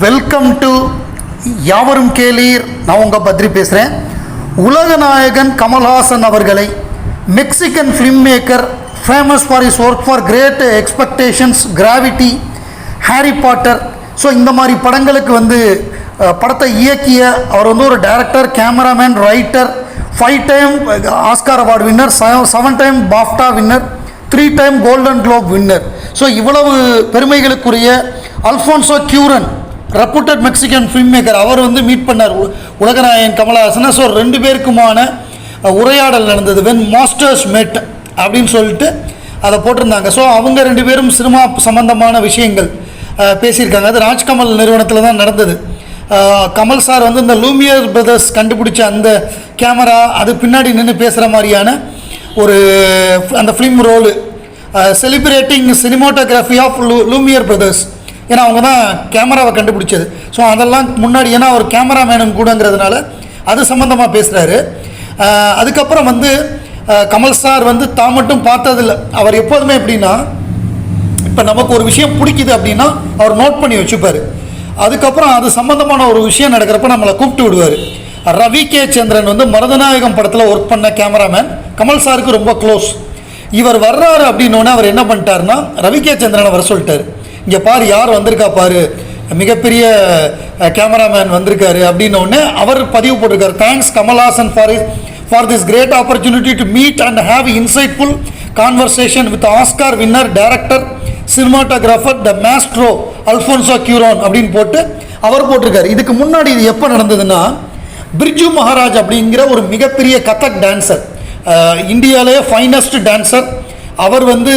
Welcome to யாவரும் கேளீர். நான் உங்கள் பத்ரி பேசுகிறேன் உலகநாயகன் கமல்ஹாசன் அவர்களை Mexican film maker famous for his work for Great Expectations Gravity Harry Potter so இந்த மாதிரி படங்களுக்கு வந்து படத்தை இயக்கிய அவர் வந்து ஒரு director cameraman writer five time Oscar award winner seven time BAFTA winner three time Golden Globe winner so இவ்வளவு பெருமைகளுக்குரிய Alfonso Cuaron reputed Mexican film maker அவர் வந்து மீட் பண்ணார் உலகநாயகன் கமலஹாசனை. ஸோ ரெண்டு பேருக்குமான உரையாடல் நடந்தது. வென் மாஸ்டர்ஸ் மெட் அப்படின்னு சொல்லிட்டு அதை போட்டிருந்தாங்க. ஸோ அவங்க ரெண்டு பேரும் சினிமா சம்பந்தமான விஷயங்கள் பேசியிருக்காங்க. அது ராஜ்கமல் நிறுவனத்தில் தான் நடந்தது. கமல் சார் வந்து இந்த லூமியர் பிரதர்ஸ் கண்டுபிடிச்ச அந்த கேமரா அது பின்னாடி நின்று பேசுகிற மாதிரியான ஒரு அந்த film roll celebrating cinematography of Lu Lumiere brothers ஏன்னா அவங்க தான் கேமராவை கண்டுபிடிச்சது. ஸோ அதெல்லாம் முன்னாடி ஏன்னா அவர் கேமராமேனும் கூடங்கிறதுனால அது சம்மந்தமாக பேசுகிறாரு அதுக்கப்புறம் வந்து கமல் சார் வந்து தான் மட்டும் பார்த்ததில்ல. அவர் எப்போதுமே எப்படின்னா இப்போ நமக்கு ஒரு விஷயம் பிடிக்குது அப்படின்னா அவர் நோட் பண்ணி வச்சுப்பார். அதுக்கப்புறம் அது சம்மந்தமான ஒரு விஷயம் நடக்கிறப்ப நம்மளை கூப்பிட்டு விடுவார். ரவி கே. சந்திரன் வந்து மருதநாயகம் படத்தில் ஒர்க் பண்ண கேமராமேன் கமல் சாருக்கு ரொம்ப க்ளோஸ் இவர் வர்றாரு அப்படின்னோடனே அவர் என்ன பண்ணிட்டாருன்னா ரவி கே. சந்திரனை வர சொல்லிட்டார். இங்கே பாரு யார் வந்திருக்கா பாரு? மிகப்பெரிய கேமராமேன் வந்திருக்காரு அப்படின்னோடனே அவர் பதிவு போட்டிருக்காரு. Thanks Kamal Haasan for his for this great opportunity to meet and have insightful conversation with Oscar winner director cinematographer the maestro Alfonso Cuaron அப்படின்னு போட்டு அவர் போட்டிருக்காரு. இதுக்கு முன்னாடி இது எப்போ நடந்ததுன்னா பிரிஜு மகாராஜ் அப்படிங்கிற ஒரு மிகப்பெரிய கதக் டான்சர் இந்தியாவிலேயே ஃபைனஸ்ட் டான்சர் அவர் வந்து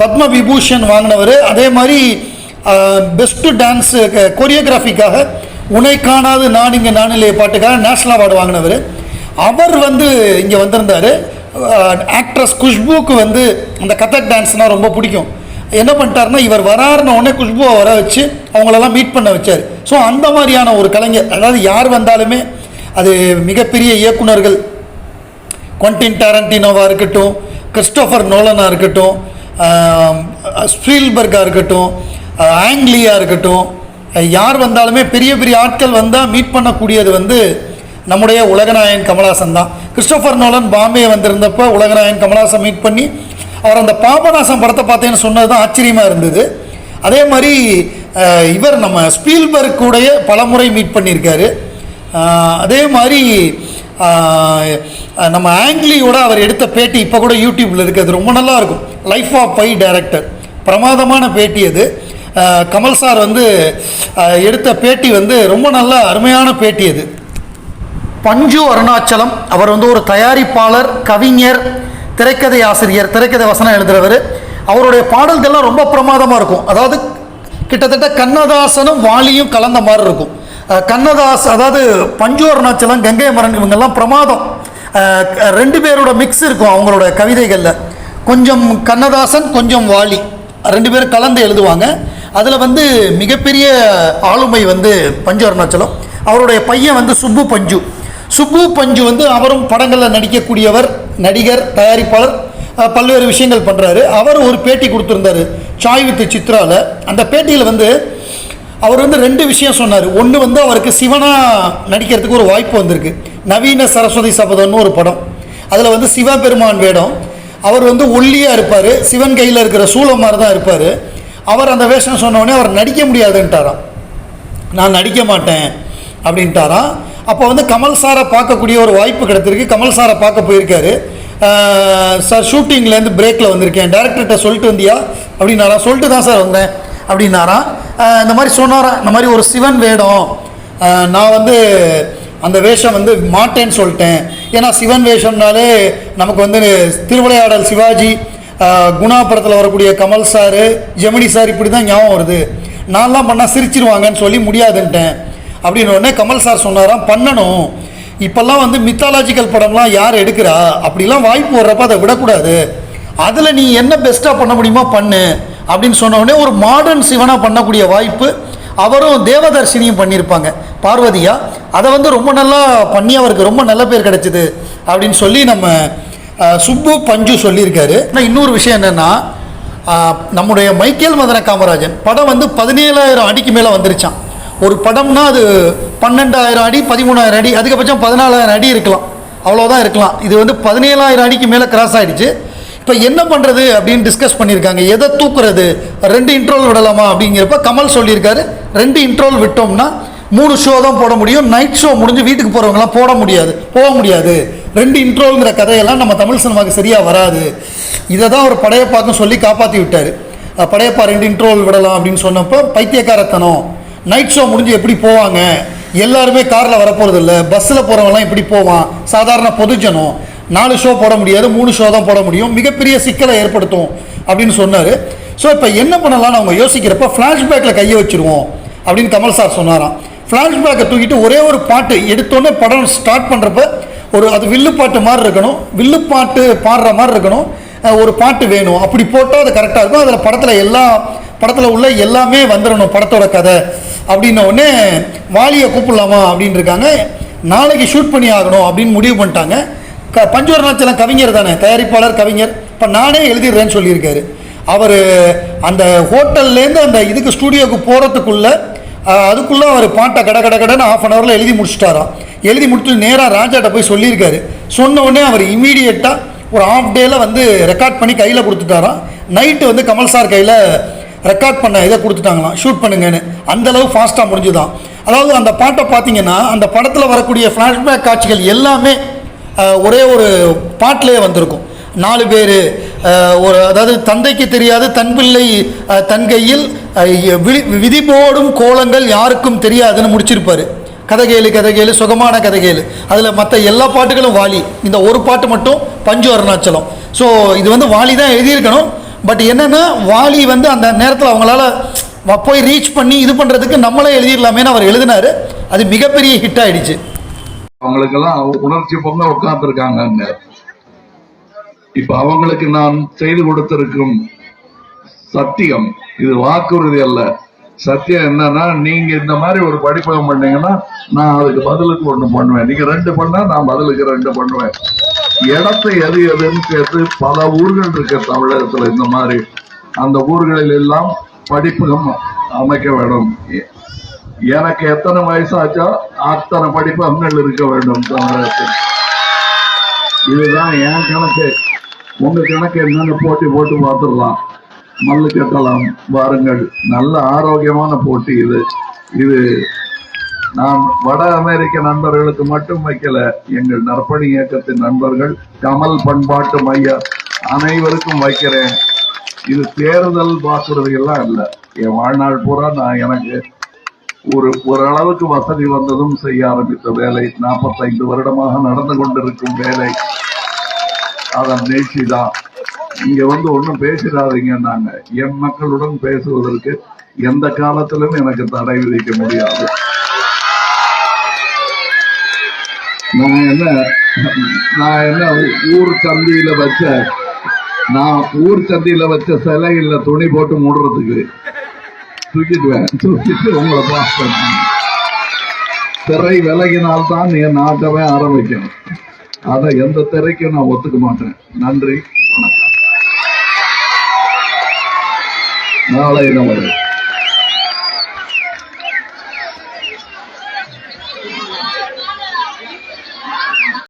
பத்ம விபூஷன் வாங்கினவர். அதே மாதிரி பெஸ்ட்டு டான்ஸ் கொரியோகிராஃபிக்காக உனை காணாது நான் இங்கே நானிலே பாட்டுக்காக நேஷ்னல் அவார்டு வாங்கினவர். அவர் வந்து இங்கே வந்திருந்தார். ஆக்ட்ரஸ் குஷ்புக்கு வந்து அந்த கதக் டான்ஸ்னால் ரொம்ப பிடிக்கும். என்ன பண்ணிட்டாருன்னா இவர் வராருன உடனே குஷ்புவை வர வச்சு அவங்களெல்லாம் மீட் பண்ண வச்சார். ஸோ அந்த மாதிரியான ஒரு கலைஞர் அதாவது யார் வந்தாலுமே அது மிகப்பெரிய இயக்குனர்கள் குவண்டின் டாரண்டினோவாக இருக்கட்டும் கிறிஸ்டோஃபர் நோலனாக இருக்கட்டும் ஸ்பீல்பர்காக இருக்கட்டும் ஆங்கிலியாக இருக்கட்டும் யார் வந்தாலுமே பெரிய பெரிய ஆட்கள் வந்தால் மீட் பண்ணக்கூடியது வந்து நம்முடைய உலகநாயகன் கமலாசன் தான். கிறிஸ்டோஃபர் நோலன் பாம்பே வந்திருந்தப்போ உலகநாயகன் கமலாசன் மீட் பண்ணி அவர் அந்த பாபநாசம் படத்தை பார்த்தேன்னு சொன்னது தான் ஆச்சரியமாக இருந்தது. அதே மாதிரி இவர் நம்ம ஸ்பீல்பர்க் கூடைய பலமுறை மீட் பண்ணியிருக்காரு. அதே மாதிரி நம்ம ஆங்கிலியோட அவர் எடுத்த பேட்டி இப்போ கூட யூடியூப்பில் இருக்குது அது ரொம்ப நல்லாயிருக்கும் லைஃப் ஆஃப் பை டைரக்டர் பிரமாதமான பேட்டி அது. கமல் சார் வந்து எடுத்த பேட்டி வந்து ரொம்ப நல்ல அருமையான பேட்டி அது. பஞ்சு அருணாச்சலம் அவர் வந்து ஒரு தயாரிப்பாளர் கவிஞர் திரைக்கதை ஆசிரியர் திரைக்கதை வசனம் எழுதுகிறவர் அவருடைய பாடல்கள்லாம் ரொம்ப பிரமாதமாக இருக்கும். அதாவது கிட்டத்தட்ட கண்ணதாசனும் வாலியும் கலந்த மாதிரி இருக்கும். கண்ணதாஸ் அதாவது பஞ்சு அருணாச்சலம் கங்கை மரன் இவங்கெல்லாம் பிரமாதம். ரெண்டு பேரோட மிக்ஸ் இருக்கும் அவங்களோட கவிதைகளில். கொஞ்சம் கண்ணதாசன் கொஞ்சம் வாலி. ரெண்டு பேரும் கலந்து எழுதுவாங்க. அதில் வந்து மிகப்பெரிய ஆளுமை வந்து பஞ்சு அருணாச்சலம். அவருடைய பையன் வந்து சுப்பு பஞ்சு. சுப்பு பஞ்சு வந்து அவரும் படங்களில் நடிக்கக்கூடியவர் நடிகர் தயாரிப்பாளர் பல்வேறு விஷயங்கள் பண்ணுறாரு அவர் ஒரு பேட்டி கொடுத்துருந்தாரு சாய் வித் சித்ராவில் அந்த பேட்டியில் வந்து அவர் வந்து ரெண்டு விஷயம் சொன்னார். ஒன்று வந்து அவருக்கு சிவனாக நடிக்கிறதுக்கு ஒரு வாய்ப்பு வந்திருக்கு. நவீன சரஸ்வதி சபதம்னு ஒரு படம். அதில் வந்து சிவபெருமான் வேடம். அவர் வந்து ஒல்லியாக இருப்பார். சிவன் கையில் இருக்கிற சூளம் மாதிரி தான் இருப்பார். அவர் அந்த வேஷம் சொன்னோடனே அவர் நடிக்க முடியாதுன்ட்டாராம். நான் நடிக்க மாட்டேன் அப்படின்ட்டாராம். அப்போ வந்து கமல் சாரை பார்க்கக்கூடிய ஒரு வாய்ப்பு கிடைத்திருக்கு. கமல் சாரை பார்க்க போயிருக்காரு. சார் ஷூட்டிங்லேருந்து பிரேக்கில் வந்திருக்கேன். டேரக்டர்கிட்ட சொல்லிட்டு வந்தியா? அப்படின்னாரா சொல்லிட்டு தான் சார் வந்தேன். அப்படின்னாராம். இந்த மாதிரி சொன்னாராம். இந்த மாதிரி ஒரு சிவன் வேடம். நான் வந்து அந்த வேஷம் வந்து மாட்டேன்னு சொல்லிட்டேன். ஏன்னா சிவன் வேஷம்னாலே நமக்கு வந்து திருவிளையாடல் சிவாஜி குணா படத்தில் வரக்கூடிய கமல் சார் ஜெமினி சார் இப்படி தான் ஞாபகம் வருது. நான்லாம் பண்ணால் சிரிச்சிருவாங்கன்னு சொல்லி முடியாதுன்ட்டேன். அப்படின்னு உடனே கமல் சார் சொன்னாராம் பண்ணணும். இப்போல்லாம் வந்து மித்தாலாஜிக்கல் படம்லாம் யார் எடுக்கிறா? அப்படிலாம் வாய்ப்பு வர்றப்ப அதை விடக்கூடாது. அதில் நீ என்ன பெஸ்ட்டாக பண்ண முடியுமோ பண்ணு. அப்படின்னு சொன்ன உடனே ஒரு மாடர்ன் சிவனாக பண்ணக்கூடிய வாய்ப்பு அவரும் தேவதர்ஷினியும் பண்ணியிருப்பாங்க. பார்வதியா? அதை வந்து ரொம்ப நல்லா பண்ணி அவருக்கு ரொம்ப நல்ல பேர் கிடைச்சிது அப்படின்னு சொல்லி நம்ம சுப்பு பஞ்சு சொல்லியிருக்காரு. ஆனால் இன்னொரு விஷயம் என்னென்னா நம்முடைய மைக்கேல் மதன காமராஜன் படம் வந்து பதினேழாயிரம் அடிக்கு மேலே வந்துருச்சான் ஒரு படம்னா அது பன்னெண்டாயிரம் அடி பதிமூணாயிரம் அடி அதுக்கபட்சம் பதினாலாயிரம் அடி இருக்கலாம். அவ்வளோதான் இருக்கலாம். இது வந்து பதினேழாயிரம் அடிக்கு மேலே கிராஸ் ஆயிடுச்சு. இப்போ என்ன பண்ணுறது அப்படின்னு டிஸ்கஸ் பண்ணியிருக்காங்க. எதை தூக்குறது? ரெண்டு இன்ட்ரோல் விடலாமா அப்படிங்கிறப்ப கமல் சொல்லியிருக்காரு. ரெண்டு இன்ட்ரோல் விட்டோம்னா மூணு ஷோ தான் போட முடியும். நைட் ஷோ முடிஞ்சு வீட்டுக்கு போகிறவங்களாம் போட முடியாது. போக முடியாது. ரெண்டு இன்ட்ரோங்கிற கதையெல்லாம் நம்ம தமிழ் சினிமாவுக்கு சரியாக வராது. இதை தான் ஒரு படையப்பாக்கும் சொல்லி காப்பாற்றி விட்டார். படையப்பா ரெண்டு இன்ட்ரோல் விடலாம் அப்படின்னு சொன்னப்போ பைத்தியக்காரத்தனம். நைட் ஷோ முடிஞ்சு எப்படி போவாங்க? எல்லாருமே காரில் வரப்போகிறது இல்லை பஸ்ஸில் போகிறவங்களாம் எப்படி போவான்? சாதாரண பொதுஜனம். நாலு ஷோ போட முடியாது. மூணு ஷோ தான் போட முடியும். மிகப்பெரிய சிக்கலை ஏற்படுத்தும் அப்படின்னு சொன்னார். ஸோ இப்போ என்ன பண்ணலாம்னு அவங்க யோசிக்கிறப்ப ஃப்ளாஷ்பேக்கில் கையை வச்சுருவோம் அப்படின்னு கமல் சார் சொன்னாராம். ஃப்ளாஷ்பேக்கை தூக்கிட்டு ஒரே ஒரு பாட்டு எடுத்தோடனே படம் ஸ்டார்ட் பண்ணுறப்ப ஒரு அது வில்லு பாட்டு மாதிரி இருக்கணும். வில்லு பாட்டு பாடுற மாதிரி இருக்கணும். ஒரு பாட்டு வேணும். அப்படி போட்டால் அது கரெக்டாக இருக்கும். அதில் படத்தில் எல்லா படத்தில் உள்ள எல்லாமே வந்துடணும் படத்தோட கதை. அப்படின்ன உடனே வாலியை கூப்பிடலாமா அப்படின்னு இருக்காங்க. நாளைக்கு ஷூட் பண்ணி ஆகணும் அப்படின்னு முடிவு பண்ணிட்டாங்க. க பஞ்சவரணாச்சலம் கவிஞர் தானே தயாரிப்பாளர் கவிஞர். இப்போ நானே எழுதிடுறேன்னு சொல்லியிருக்காரு. அவர் அந்த ஹோட்டல்லேருந்து அந்த இதுக்கு ஸ்டூடியோவுக்கு போகிறதுக்குள்ளே அதுக்குள்ளே அவர் பாட்டை கட கட கடன்னு ஆஃப் அன் ஹவரில் எழுதி முடிச்சிட்டாராம். எழுதி முடிச்சு நேராக ராஜாட்ட போய் சொல்லியிருக்காரு. சொன்ன உடனே அவர் இமீடியட்டாக ஒரு ஆஃப் டேயில் வந்து ரெக்கார்ட் பண்ணி கையில் கொடுத்துட்டாராம். நைட்டு வந்து கமல் சார் கையில் ரெக்கார்ட் பண்ண இதை கொடுத்துட்டாங்களாம். ஷூட் பண்ணுங்கன்னு. அந்த அளவு ஃபாஸ்ட்டாக முடிஞ்சுதான். அதாவது அந்த பாட்டை பார்த்தீங்கன்னா அந்த படத்தில் வரக்கூடிய ஃப்ளாஷ்பேக் காட்சிகள் எல்லாமே ஒரே ஒரு பாட்டிலே வந்திருக்கும். நாலு பேர் ஒரு அதாவது தந்தைக்கு தெரியாது தன் பிள்ளை தன் கையில் விழி- விதி போடும் கோலங்கள் யாருக்கும் தெரியாதுன்னு முடிச்சிருப்பார். கதகேலு கதகேலு சுகமான கதகேலு அதில் மற்ற எல்லா பாட்டுகளும் வாலி. இந்த ஒரு பாட்டு மட்டும் பஞ்சு அருணாச்சலம். ஸோ இது வந்து வாலி தான் எழுதியிருக்கணும். பட் என்னென்னா வாலி வந்து அந்த நேரத்தில் அவங்களால போய் ரீச் பண்ணி இது பண்ணுறதுக்கு நம்மளே எழுதிடலாமேன்னு அவர் எழுதினாரு. அது மிகப்பெரிய ஹிட் ஆகிடுச்சு அவங்களுக்கெல்லாம் உணர்ச்சி பொங்க உட்கார்ந்துருக்காங்க இப்ப அவங்களுக்கு நான் செய்து கொடுத்திருக்கும் சத்தியம் இது வாக்குறுதி அல்ல. சத்தியம் என்னன்னா நீங்க இந்த மாதிரி ஒரு படிப்பகம் பண்ணீங்கன்னா நான் அதுக்கு பதிலுக்கு ஒண்ணு பண்ணுவேன். நீங்க ரெண்டு பண்ணா நான் பதிலுக்கு ரெண்டு பண்ணுவேன். இடத்தை எது எதுன்னு கேட்டு பல ஊர்கள் இருக்கு தமிழகத்துல இந்த மாதிரி. அந்த ஊர்களில் எல்லாம் படிப்பகம் அமைக்க வேண்டும். எனக்கு எத்தனை வயசாச்சோ அத்தனை படிப்பு அங்கள் இருக்க வேண்டும் தமிழகத்தில் இதுதான் என் கணக்கு. உங்க கணக்கு என்னன்னு போட்டி போட்டு பார்த்துடலாம். மல்லு கட்டலாம் வாருங்கள். நல்ல ஆரோக்கியமான போட்டி இது. இது நான் வட அமெரிக்க நண்பர்களுக்கு மட்டும் வைக்கல எங்கள் நற்பணி இயக்கத்தின் நண்பர்கள் கமல் பண்பாட்டு மைய அனைவருக்கும் வைக்கிறேன். இது தேர்தல் வாக்குறுதி எல்லாம் இல்லை. என் வாழ்நாள் பூரா நான் எனக்கு ஒரு ஓரளவுக்கு வசதி வந்ததும் செய்ய ஆரம்பித்த வேலை 45 வருடமாக நடந்து கொண்டிருக்கும் வேலை. அதன் நீட்சி தான் இங்க வந்து ஒண்ணும் பேசிடாதீங்கன்னாங்க. என் மக்களுடன் பேசுவதற்கு எந்த காலத்திலும் எனக்கு தடை விதிக்க முடியாது. நான் என்ன நான் என்ன ஊர் சந்தியில வச்ச நான் ஊர் சந்தியில வச்ச சிலை துணி போட்டு மூடுறதுக்கு தூக்கிடுவேன். தூக்கிட்டு உங்களை பார்ப்பேன். திரை விலகினால்தான் என் நாட்டமே ஆரம்பிக்கும். அதை எந்த திரைக்கும் நான் ஒத்துக்க மாட்டேன். நன்றி வணக்கம். நாளை நம்ம